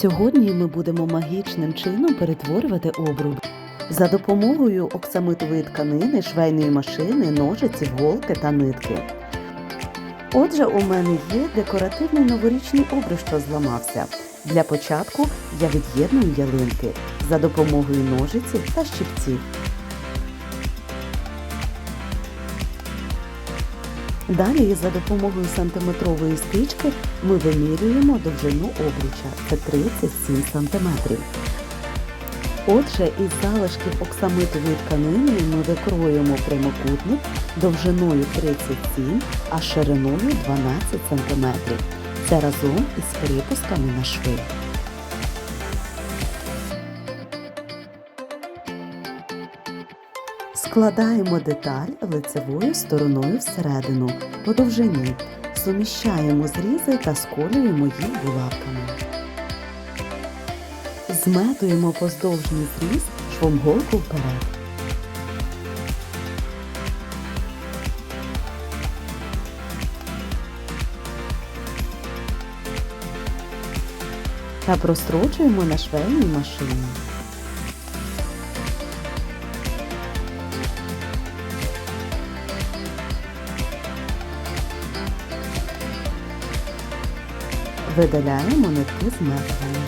Сьогодні ми будемо магічним чином перетворювати обруб. За допомогою оксамитової тканини, швейної машини, ножиці, голки та нитки. Отже, у мене є декоративний новорічний обруч, що зламався. Для початку я від'єдную ялинки за допомогою ножиців та щипців. Далі за допомогою сантиметрової стрічки ми вимірюємо довжину обруча. Це 37 сантиметрів. Отже, із залишків оксамитової тканини ми викроюємо прямокутник довжиною 37, а шириною 12 см. Це разом із припусками на шви. Складаємо деталь лицевою стороною всередину по довжині. Суміщаємо зрізи та сколюємо їх булавками. Зметуємо поздовжній зріз швом голку вперед. Та прострочуємо на швейній машині. Видаляємо нитки з метками.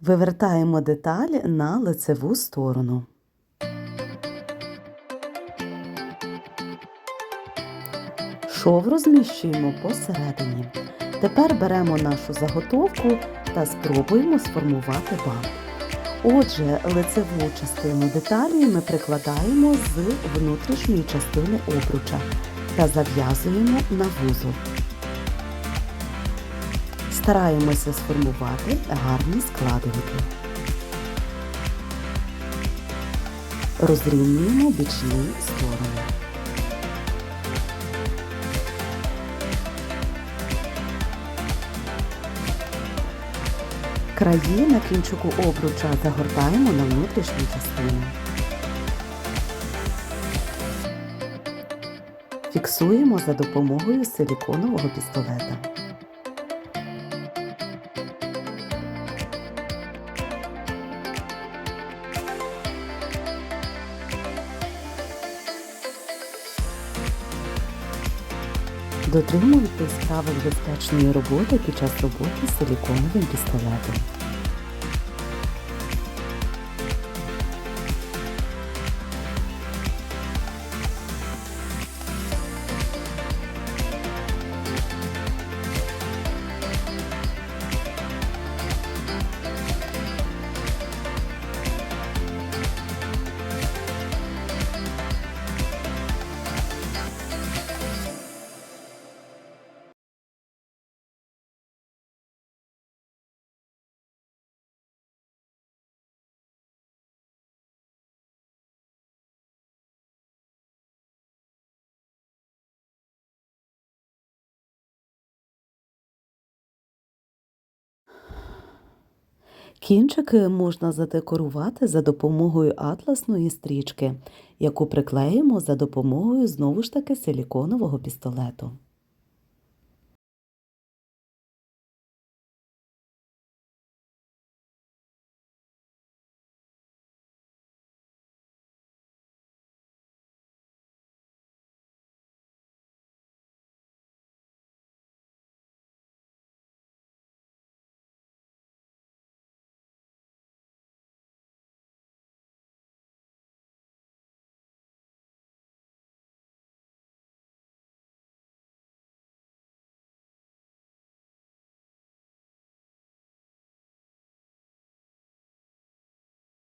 Вивертаємо деталь на лицеву сторону. Шов розміщуємо посередині. Тепер беремо нашу заготовку та спробуємо сформувати бант. Отже, лицеву частину деталі ми прикладаємо з внутрішньої частини обруча та зав'язуємо на вузол. Стараємося сформувати гарні складинки. Розрівнюємо бічні сторони. Краї на кінчику обруча загортаємо на внутрішню частину. Фіксуємо за допомогою силіконового пістолета. Дотримуйтесь правил безпечної роботи під час роботи з силіконовим пістолетом. Кінчики можна задекорувати за допомогою атласної стрічки, яку приклеїмо за допомогою знову ж таки силіконового пістолету.